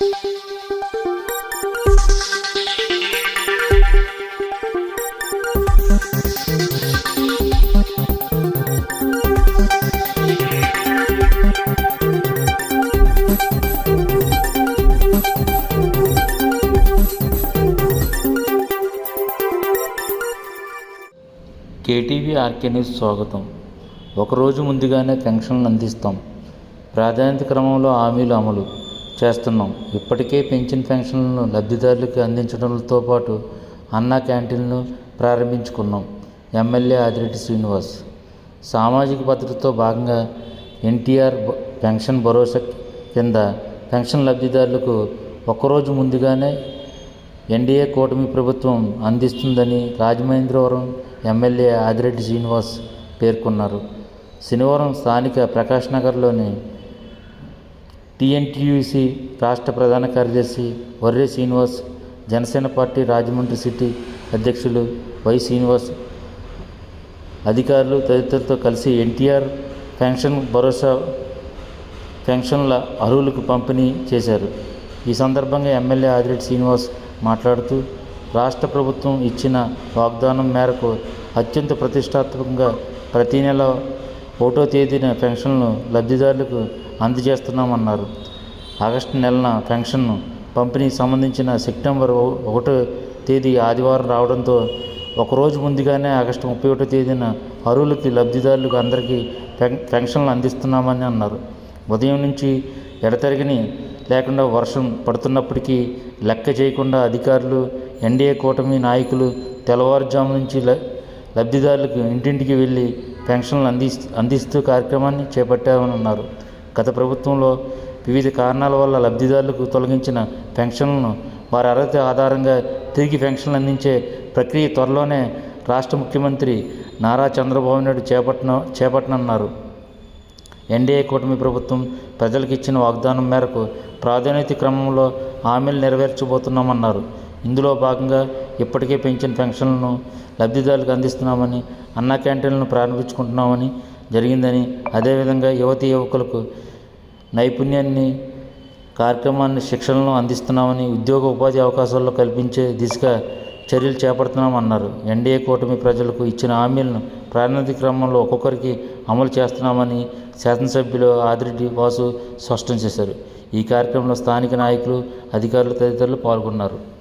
KTV RK news స్వాగతం. ఒకరోజు ముందుగానే పెన్షన్లు అందిస్తాం. ప్రాధాన్యత క్రమంలో హామీలు అమలు. చేస్తున్నాం. ఇప్పటికే పెన్షన్ పెన్షన్లను లబ్ధిదారులకు అందించడంతో పాటు అన్నా క్యాంటీన్లు ప్రారంభించుకున్నాం. ఎమ్మెల్యే ఆదిరెడ్డి శ్రీనివాస్. సామాజిక భద్రతతో భాగంగా ఎన్టీఆర్ పెన్షన్ భరోసా కింద పెన్షన్ లబ్ధిదారులకు ఒక్కరోజు ముందుగానే ఎన్డీఏ కూటమి ప్రభుత్వం అందిస్తుందని రాజమహేంద్రవరం ఎమ్మెల్యే ఆదిరెడ్డి శ్రీనివాస్ పేర్కొన్నారు. శనివారం స్థానిక ప్రకాష్ నగర్లోని టీఎన్టీయూసీ రాష్ట్ర ప్రధాన కార్యదర్శి వర్రే శ్రీనివాస్ జనసేన పార్టీ రాజమండ్రి సిటీ అధ్యక్షులు వై శ్రీనివాస్ అధికారులు తదితరులతో కలిసి ఎన్టీఆర్ పెన్షన్ భరోసా పెన్షన్ల అర్హులకు పంపిణీ చేశారు. ఈ సందర్భంగా ఎమ్మెల్యే ఆదిరెడ్డి శ్రీనివాస్ మాట్లాడుతూ రాష్ట్ర ప్రభుత్వం ఇచ్చిన వాగ్దానం మేరకు అత్యంత ప్రతిష్టాత్మకంగా ప్రతి నెల ఒకటో తేదీన పెన్షన్లు లబ్ధిదారులకు అందజేస్తున్నామన్నారు. ఆగస్టు నెలన పెన్షన్ను పంపిణీకి సంబంధించిన సెప్టెంబర్ ఒకటో తేదీ ఆదివారం రావడంతో ఒకరోజు ముందుగానే ఆగస్టు ముప్పై ఒకటో తేదీన అరువులకి లబ్ధిదారులకు అందరికీ పెన్ పెన్షన్లు అందిస్తున్నామని అన్నారు. ఉదయం నుంచి ఎడతెరగని లేకుండా వర్షం పడుతున్నప్పటికీ లెక్క చేయకుండా అధికారులు ఎన్డీఏ కూటమి నాయకులు తెల్లవారుజాము నుంచి ల- లబ్ధిదారులకు ఇంటింటికి వెళ్ళి పెన్షన్లు అంది అందిస్తూ కార్యక్రమాన్ని చేపట్టామని అన్నారు గత ప్రభుత్వంలో వివిధ కారణాల వల్ల లబ్ధిదారులకు తొలగించిన పెన్షన్లను వారి అర్హత ఆధారంగా తిరిగి పెన్షన్లు అందించే ప్రక్రియ త్వరలోనే రాష్ట్ర ముఖ్యమంత్రి నారా చంద్రబాబు నాయుడు చేపట్టన చేపట్టనున్నారు. ఎన్డీఏ కూటమి ప్రభుత్వం ప్రజలకు ఇచ్చిన వాగ్దానం మేరకు ప్రాధాన్యత క్రమంలో హామీలు నెరవేర్చబోతున్నామన్నారు. ఇందులో భాగంగా ఇప్పటికే పెంచిన పెన్షన్లను లబ్ధిదారులకు అందిస్తున్నామని అన్నా క్యాంటీన్లను ప్రారంభించుకుంటున్నామని జరిగిందని అదేవిధంగా యువతి యువకులకు నైపుణ్యాన్ని కార్యక్రమాన్ని శిక్షణను అందిస్తున్నామని ఉద్యోగ ఉపాధి అవకాశాల్లో కల్పించే దిశగా చర్యలు చేపడుతున్నామన్నారు. ఎన్డీఏ కూటమి ప్రజలకు ఇచ్చిన హామీలను ప్రాతినిధ్య క్రమంలో ఒక్కొక్కరికి అమలు చేస్తున్నామని శాసనసభ్యులు ఆదిరెడ్డి వాసు స్పష్టం చేశారు. ఈ కార్యక్రమంలో స్థానిక నాయకులు అధికారులు తదితరులు పాల్గొన్నారు.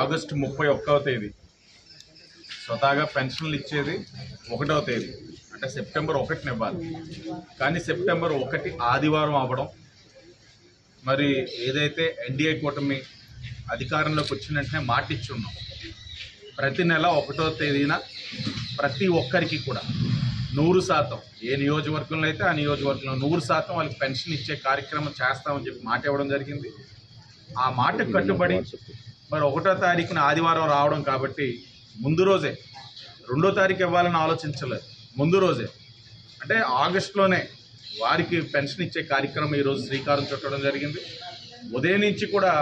ఆగస్టు ముప్పై ఒక్కవ తేదీ. స్వతహాగా పెన్షన్లు ఇచ్చేది ఒకటవ తేదీ. అంటే సెప్టెంబర్ ఒకటిని ఇవ్వాలి కానీ సెప్టెంబర్ ఒకటి ఆదివారం అవ్వడం మరి ఏదైతే ఎన్డీఏ కూటమి అధికారంలోకి వచ్చిన వెంటనే మాటిచ్చున్నాం. ప్రతి నెల ఒకటో తేదీన ప్రతి ఒక్కరికి కూడా నూరు శాతం ఏ నియోజకవర్గంలో అయితే ఆ నియోజకవర్గంలో నూరు శాతం వాళ్ళకి పెన్షన్ ఇచ్చే కార్యక్రమం చేస్తామని చెప్పి మాట ఇవ్వడం జరిగింది. ఆ మాటకు కట్టుబడి మరి ఒకటో తారీఖున ఆదివారం రావడం కాబట్టి ముందు రోజే రెండో తారీఖు ఇవ్వాలని ఆలోచించలేదు. ముందు రోజే. అంటే ఆగస్టులోనే వారికి పెన్షన్ ఇచ్చే కార్యక్రమం ఈరోజు శ్రీకారం చుట్టడం జరిగింది. ఉదయం నుంచి కూడా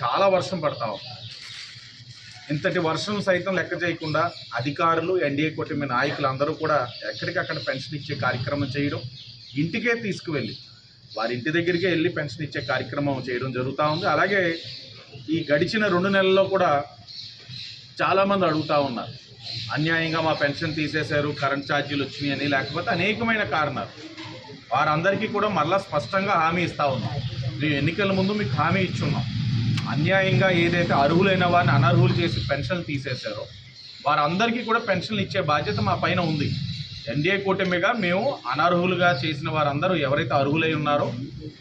చాలా వర్షం పడతా ఇంతటి వర్షం సైతం లెక్క చేయకుండా అధికారులు ఎన్డీఏ కూటమి నాయకులు అందరూ కూడా ఎక్కడికక్కడ పెన్షన్ ఇచ్చే కార్యక్రమం చేయడం ఇంటికే తీసుకువెళ్ళి వారి ఇంటి దగ్గరికే వెళ్ళి పెన్షన్ ఇచ్చే కార్యక్రమం చేయడం జరుగుతూ ఉంది. అలాగే ఈ గడిచిన రెండు నెలల్లో కూడా చాలామంది అడుగుతూ ఉన్నారు. అన్యాయంగా మా పెన్షన్ తీసేశారు కరెంట్ ఛార్జీలు వచ్చినాయని అని లేకపోతే అనేకమైన కారణాలు. వారందరికీ కూడా మళ్ళా స్పష్టంగా హామీ ఇస్తూ ఉన్నాం. మేము ఎన్నికల ముందు మీకు హామీ ఇచ్చున్నాం. అన్యాయంగా ఏదైతే అర్హులైన వారిని అనర్హులు చేసి పెన్షన్లు తీసేశారో వారందరికీ కూడా పెన్షన్లు ఇచ్చే బాధ్యత మా పైన ఉంది. ఎన్డీఏ కూటమిగా మేము అనర్హులుగా చేసిన వారందరూ ఎవరైతే అర్హులై ఉన్నారో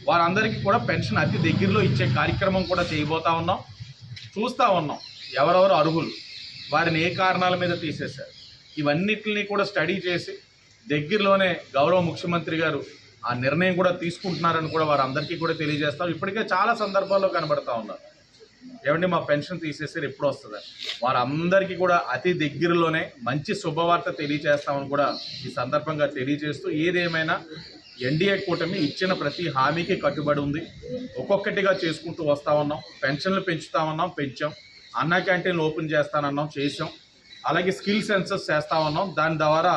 వారందరికీ కూడా పెన్షన్ అతి దగ్గరలో ఇచ్చే కార్యక్రమం కూడా చేయబోతా ఉన్నాం. చూస్తూ ఉన్నాం ఎవరెవరు అర్హులు వారిని ఏ కారణాల మీద తీసేశారు. ఇవన్నిటిని కూడా స్టడీ చేసి దగ్గరలోనే గౌరవ ముఖ్యమంత్రి గారు ఆ నిర్ణయం కూడా తీసుకుంటున్నారని కూడా వారందరికీ కూడా తెలియజేస్తాం. ఇప్పటికే చాలా సందర్భాల్లో కనబడతా ఉన్నారు ఏమండి మా పెన్షన్ తీసేసారు ఎప్పుడు వస్తుంది? వారందరికీ కూడా అతి దగ్గరలోనే మంచి శుభవార్త తెలియజేస్తామని కూడా ఈ సందర్భంగా తెలియజేస్తూ ఏదేమైనా ఎన్డీఏ కూటమి ఇచ్చిన ప్రతి హామీకి కట్టుబడి ఉంది. ఒక్కొక్కటిగా చేసుకుంటూ వస్తా ఉన్నాం పెన్షన్లు పెంచుతామన్నాం పెంచాం అన్నా క్యాంటీన్లు ఓపెన్ చేస్తానన్నాం చేసాం అలాగే స్కిల్ సెన్సెస్ చేస్తా ఉన్నాం దాని ద్వారా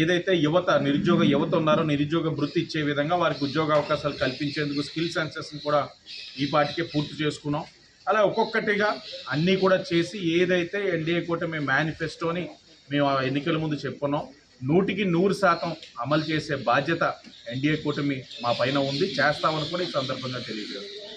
ఏదైతే యువత నిరుద్యోగ యువత ఉన్నారో నిరుద్యోగ వృత్తి ఇచ్చే విధంగా వారికి ఉద్యోగ అవకాశాలు కల్పించేందుకు స్కిల్ సెన్సెస్ని కూడా ఈ పాటికే పూర్తి చేసుకున్నాం. అలా ఒక్కొక్కటిగా అన్నీ కూడా చేసి ఏదైతే ఎన్డీఏ కూటమి మేనిఫెస్టోని మేము ఆ ఎన్నికల ముందు చెప్పుకున్నాం నూటికి నూరు శాతం అమలు చేసే బాధ్యత ఎన్డీఏ కూటమి మా పైన ఉంది. చేస్తామని కూడా ఈ సందర్భంగా తెలియజేస్తాం